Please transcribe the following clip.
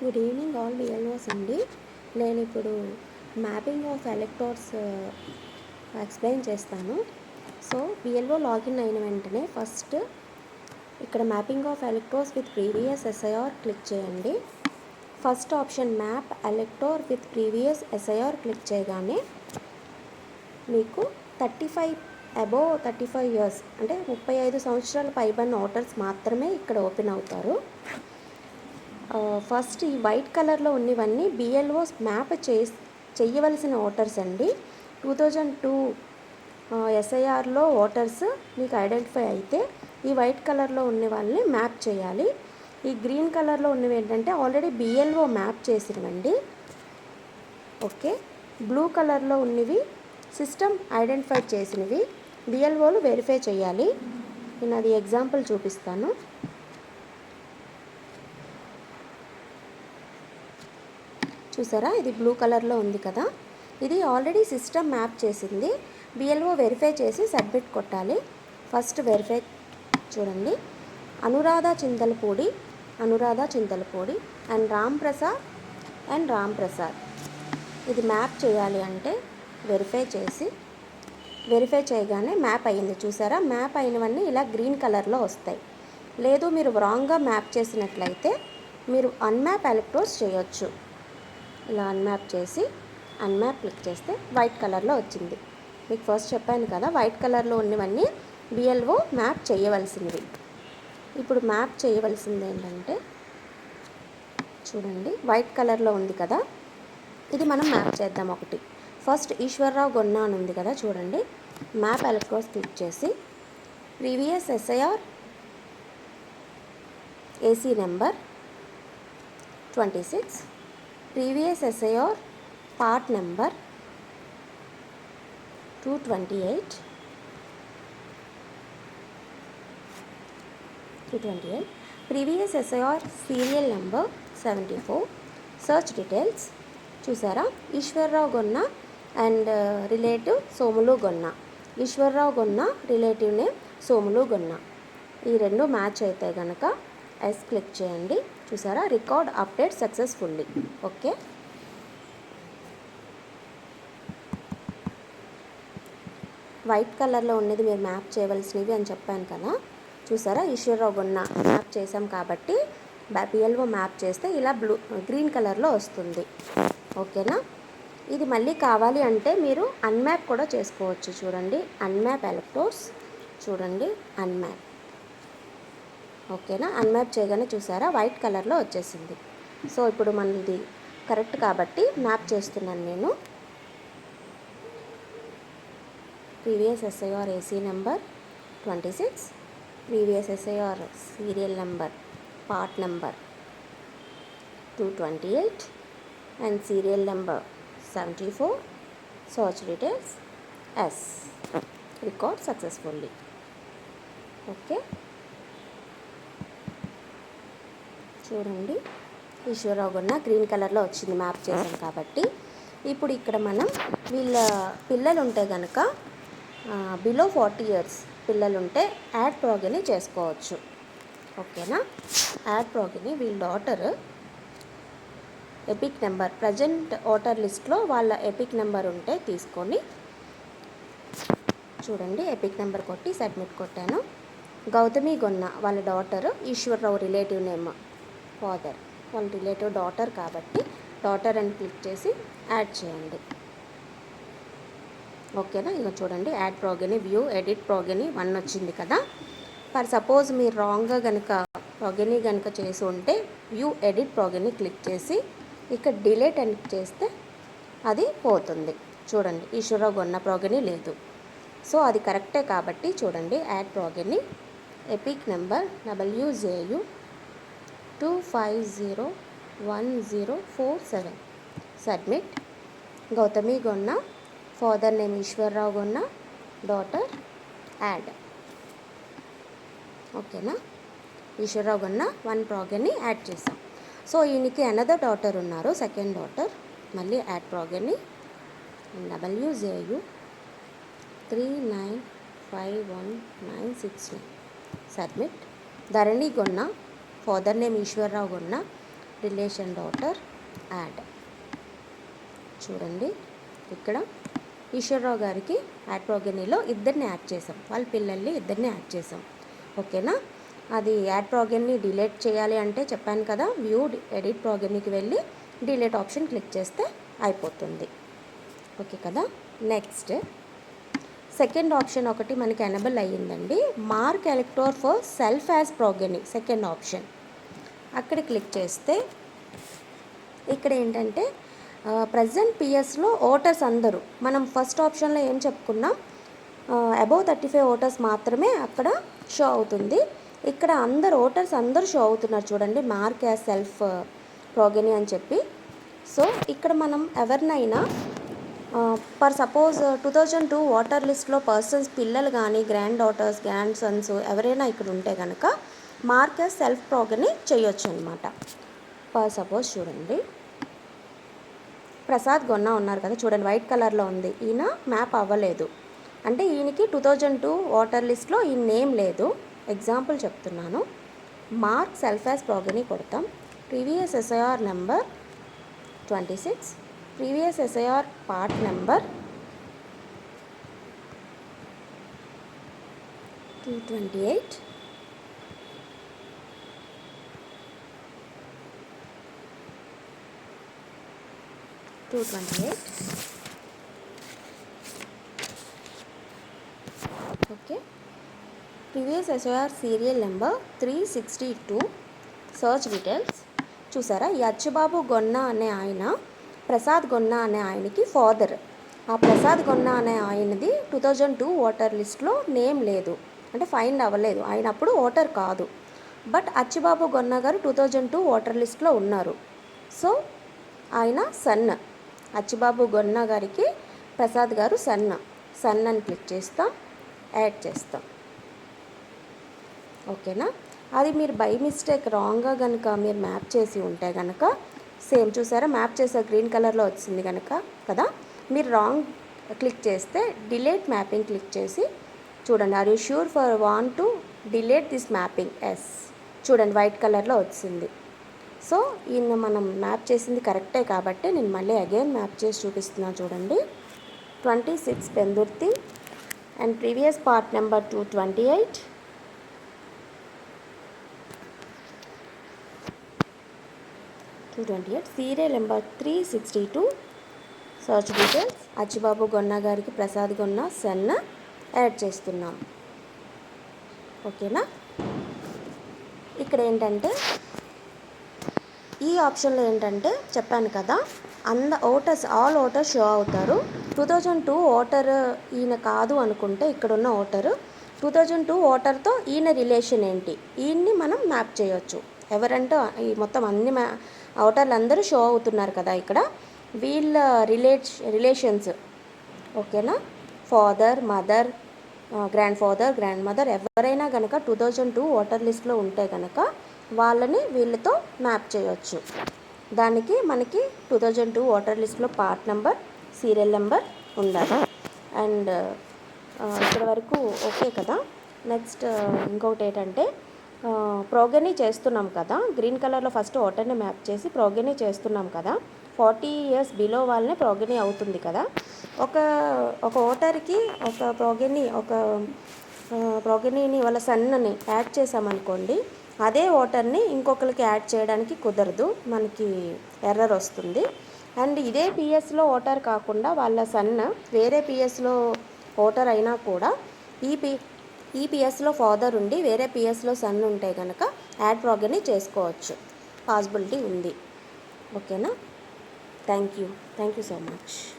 Good evening all విఎల్ఓస్ అండి. నేను ఇప్పుడు మ్యాపింగ్ ఆఫ్ ఎలక్ట్రాడ్స్ ఎక్స్ప్లెయిన్ చేస్తాను. సో బిఎల్ఓ లాగిన్ అయిన వెంటనే ఫస్ట్ ఇక్కడ mapping of electors with previous SIR click చేయండి. First option map elector with previous SIR click చేయగానే మీకు thirty five above thirty five years అంటే ముప్పై ఐదు సంవత్సరాల పైబడిన ఓటర్స్ మాత్రమే ఇక్కడ ఓపెన్ అవుతారు. ఫస్ట్ ఈ వైట్ కలర్లో ఉన్నవన్నీ బిఎల్ఓస్ మ్యాప్ చే చేయవలసిన ఓటర్స్ అండి. టూ థౌజండ్ టూ ఎస్ఐఆర్లో ఓటర్స్ మీకు ఐడెంటిఫై అయితే ఈ వైట్ కలర్లో ఉన్న వాళ్ళని మ్యాప్ చేయాలి. ఈ గ్రీన్ కలర్లో ఉన్నవి ఏంటంటే ఆల్రెడీ బిఎల్ఓ మ్యాప్ చేసినవండి. ఓకే? బ్లూ కలర్లో ఉన్నవి సిస్టమ్ ఐడెంటిఫై చేసినవి బిఎల్ఓలు వెరిఫై చేయాలి. నేను అది ఎగ్జాంపుల్ చూపిస్తాను. చూసారా? ఇది బ్లూ కలర్లో ఉంది కదా? ఇది ఆల్రెడీ సిస్టమ్ మ్యాప్ చేసింది. బిఎల్ఓ వెరిఫై చేసి సబ్మిట్ కొట్టాలి. ఫస్ట్ వెరిఫై చూడండి. అనురాధ చింతలపూడి అనురాధ చింతలపూడి అండ్ రామ్ ప్రసాద్ అండ్ రామ్ ప్రసాద్ ఇది మ్యాప్ చేయాలి అంటే వెరిఫై చేసి వెరిఫై చేయగానే మ్యాప్ అయ్యింది. చూసారా? మ్యాప్ అయినవన్నీ ఇలా గ్రీన్ కలర్లో వస్తాయి. లేదు మీరు రాంగ్గా మ్యాప్ చేసినట్లయితే మీరు అన్మ్యాప్ ఎలక్ట్రోస్ చేయొచ్చు. ఇలా అన్మ్యాప్ చేసి అన్మ్యాప్ క్లిక్ చేస్తే వైట్ కలర్లో వచ్చింది. మీకు ఫస్ట్ చెప్పాను కదా వైట్ కలర్లో ఉన్నవన్నీ బిఎల్ఓ మ్యాప్ చేయవలసినవి. ఇప్పుడు మ్యాప్ చేయవలసింది ఏంటంటే చూడండి వైట్ కలర్లో ఉంది కదా ఇది మనం మ్యాప్ చేద్దాం ఒకటి. ఫస్ట్ ఈశ్వర్రావు గొన్న అని ఉంది కదా చూడండి. మ్యాప్ ఎలక్ట్రోస్ క్లిక్ చేసి previous SIR AC number twenty six previous SIR part number two twenty eight. Two twenty eight. Previous SIR serial number seventy four. Search details చూసారా? Eswararao Gonna and uh, relative Somulu Gonna. Eswararao Gonna relative name Somulu Gonna. ఈ రెండు match అయితే కనుక yes click చేయండి. చూసారా? Record update successfully okay white కలర్లో ఉన్నది మీరు మ్యాప్ చేయవలసినవి అని చెప్పాను కదా. చూసారా? ఈశ్వరరావు ఉన్న మ్యాప్ చేసాం కాబట్టి బిఎల్ఓ మ్యాప్ చేస్తే ఇలా బ్లూ గ్రీన్ కలర్లో వస్తుంది. ఓకేనా ఇది మళ్ళీ కావాలి అంటే మీరు అన్మ్యాప్ కూడా చేసుకోవచ్చు. చూడండి. అన్మ్యాప్ ఎలక్ట్రోస్ చూడండి. అన్మ్యాప్ ఓకేనా? అన్మ్యాప్ చేయగానే చూసారా? వైట్ కలర్లో వచ్చేసింది. సో ఇప్పుడు మనది కరెక్ట్ కాబట్టి మ్యాప్ చేస్తున్నాను నేను. Previous SIR AC number twenty six previous SIR serial number part number two twenty eight and serial number seventy four search details yes. Record successfully. Okay? చూడండి. ఈశ్వరరావు గ్రీన్ కలర్లో వచ్చింది మ్యాప్ చేసాం కాబట్టి. ఇప్పుడు ఇక్కడ మనం వీళ్ళ పిల్లలు ఉంటే కనుక బిలో ఫార్టీ ఇయర్స్ పిల్లలు ఉంటే యాడ్ ప్రోగిని చేసుకోవచ్చు. ఓకేనా? యాడ్ ప్రోగిని వీళ్ళ daughter EPIC number present voter లిస్ట్లో వాళ్ళ ఎపిక్ నెంబర్ ఉంటే తీసుకొని చూడండి ఎపిక్ నెంబర్ కొట్టి సబ్మిట్ కొట్టాను. గౌతమి గొన్న వాళ్ళ daughter Eswararao relative name father వాళ్ళ రిలేటివ్ డాటర్ కాబట్టి డాటర్ అని క్లిక్ చేసి యాడ్ చేయండి. ఓకేనా ఇక చూడండి add progeny view edit progeny one వచ్చింది కదా? ఫర్ సపోజ్ మీరు రాంగ్గా కనుక ప్రోగని కనుక చేసి ఉంటే వ్యూ ఎడిట్ ప్రోగని క్లిక్ చేసి ఇక్కడ డిలేట్ అని చేస్తే అది పోతుంది. చూడండి ఈశ్వరరావు కొన్న ప్రోగని లేదు. సో అది కరెక్టే కాబట్టి చూడండి add progeny EPIC number WJU two five zero one zero four seven submit Gautami Gonna father name Eswararao Gonna daughter add ఓకేనా Eswararao Gonna one progeny add చేసాం సో ఈయనకి అనదర్ డాటర్ ఉన్నారు. సెకండ్ డాటర్ మళ్ళీ add progeny WJU three nine five one nine six nine submit Dharani Gonna father name Eswararao ఉన్న relation daughter add చూడండి ఇక్కడ ఈశ్వరరావు గారికి add ప్రోగనీలో ఇద్దరిని యాడ్ చేసాం వాళ్ళ పిల్లల్ని ఇద్దరిని యాడ్ చేసాం ఓకేనా? అది యాడ్ ప్రోగన్ని డిలీట్ చేయాలి అంటే చెప్పాను కదా వ్యూ ఎడిట్ ప్రోగనీకి వెళ్ళి డిలీట్ ఆప్షన్ క్లిక్ చేస్తే అయిపోతుంది. ఓకే కదా? నెక్స్ట్ సెకండ్ ఆప్షన్ ఒకటి మనకి ఎనబుల్ అయ్యిందండి. Mark elector for self as progeny second option. అక్కడ క్లిక్ చేస్తే ఇక్కడ ఏంటంటే ప్రజెంట్ పిఎస్లో ఓటర్స్ అందరూ మనం ఫస్ట్ ఆప్షన్లో ఏం చెప్పుకున్నాం? అబౌవ్ థర్టీ ఫైవ్ ఓటర్స్ మాత్రమే అక్కడ షో అవుతుంది. ఇక్కడ అందరు ఓటర్స్ అందరూ షో అవుతున్నారు చూడండి మార్క్ యాజ్ సెల్ఫ్ ప్రోగెని అని చెప్పి. సో ఇక్కడ మనం ఎవరినైనా per suppose two thousand two voter లిస్ట్లో పర్సన్స్ పిల్లలు కానీ గ్రాండ్ డాటర్స్ గ్రాండ్ సన్స్ ఎవరైనా ఇక్కడ ఉంటే కనుక మార్కర్ సెల్ఫ్ ప్రోగ్ని చేయొచ్చు అనమాట పర్ సపోజ్ చూడండి. ప్రసాద్ గొన్న ఉన్నారు కదా చూడండి వైట్ కలర్లో ఉంది. ఈయన మ్యాప్ అవ్వలేదు. అంటే ఈయనకి టూ థౌజండ్ టూ వాటర్ లిస్ట్లో ఈ నేమ్ లేదు. ఎగ్జాంపుల్ చెప్తున్నాను. మార్క్ సెల్ఫ్ యాజ్ ప్రోగ్ని కొడతాం. Previous SIR number twenty six previous SIR part number two twenty eight two twenty eight okay. Previous SIR serial number three sixty two. Search details చూసారా? ఈ అచ్చుబాబు గొన్న అనే ఆయన ప్రసాద్ గొన్న అనే ఆయనకి father ఆ ప్రసాద్ గొన్న అనే ఆయనది టూ థౌజండ్ టూ ఓటర్ లిస్ట్లో నేమ్ లేదు. అంటే ఫైండ్ అవ్వలేదు. ఆయన అప్పుడు ఓటర్ కాదు. బట్ అచ్చిబాబు గొన్న గారు టూ థౌజండ్ టూ ఓటర్ లిస్ట్లో ఉన్నారు. సో ఆయన సన్. అచ్చిబాబు గొన్న గారికి ప్రసాద్ గారు సన్న. సన్ అని క్లిక్ చేస్తాం. యాడ్ చేస్తాం. ఓకేనా? అది మీరు బై మిస్టేక్ రాంగ్గా కనుక మీరు మ్యాప్ చేసి ఉంటే కనుక సేమ్ చూసారా? మ్యాప్ చేసే గ్రీన్ కలర్లో వచ్చింది కనుక కదా? మీరు రాంగ్ క్లిక్ చేస్తే డిలేట్ మ్యాపింగ్ క్లిక్ చేసి చూడండి. Are you sure for want to delete this mapping? Yes. చూడండి వైట్ కలర్లో వచ్చింది. సో ఈయన మనం మ్యాప్ చేసింది కరెక్టే కాబట్టి నేను మళ్ళీ అగైన్ మ్యాప్ చేసి చూపిస్తున్నాను చూడండి. Twenty six Pendurthi and previous part number two twenty eight. Two twenty eight. Serial number three sixty two. Search details. Achibabu Gonna గారికి ప్రసాద్ గొన్న సన్న యాడ్ చేస్తున్నాం. ఓకేనా? ఇక్కడ ఏంటంటే ఈ ఆప్షన్లో ఏంటంటే చెప్పాను కదా అంద ఓటర్స్ ఆల్ ఓటర్స్ షో అవుతారు. టూ థౌజండ్ టూ ఓటర్ ఈయన కాదు అనుకుంటే ఇక్కడున్న ఓటరు. టూ థౌజండ్ టూ ఓటర్తో ఈయన రిలేషన్ ఏంటి? ఈయన్ని మనం మ్యాప్ చేయొచ్చు. ఎవరంటే ఈ మొత్తం అన్ని మ్యా ఓటర్లు అందరూ షో అవుతున్నారు కదా ఇక్కడ. వీళ్ళ రిలేట్ రిలేషన్స్ ఓకేనా? Father mother grand father grand mother ఎవరైనా కనుక టూ థౌజండ్ టూ ఓటర్ లిస్ట్లో ఉంటే కనుక వాళ్ళని వీళ్ళతో మ్యాప్ చేయొచ్చు. దానికి మనకి టూ థౌజండ్ టూ ఓటర్ లిస్ట్లో పార్ట్ నెంబర్ సీరియల్ నెంబర్ ఉండాలి అండ్ ఇప్పటి వరకు ఓకే కదా? నెక్స్ట్ ఇంకొకటి ఏంటంటే ప్రోగనీ చేస్తున్నాం కదా? గ్రీన్ కలర్లో ఫస్ట్ ఓటర్ని మ్యాప్ చేసి ప్రోగనీ చేస్తున్నాం కదా? ఫార్టీ ఇయర్స్ బిలో వాళ్ళనే ప్రోగనీ అవుతుంది కదా? ఒక ఒక ఓటర్కి ఒక ప్రోగనీ ఒక ప్రోగనీని వాళ్ళ సన్నని యాడ్ చేసామనుకోండి అదే ఓటర్ని ఇంకొకరికి యాడ్ చేయడానికి కుదరదు. మనకి ఎర్రర్ వస్తుంది. అండ్ ఇదే పిఎస్లో ఓటర్ కాకుండా వాళ్ళ సన్న వేరే పిఎస్లో ఓటర్ అయినా కూడా ఈ పి ఈ పిఎస్లో ఫాదర్ ఉండి వేరే పిఎస్లో సన్ ఉంటే కనుక యాడ్ ప్రోగ్ని చేసుకోవచ్చు. పాసిబిలిటీ ఉంది. ఓకేనా? Thank you. Thank you so much.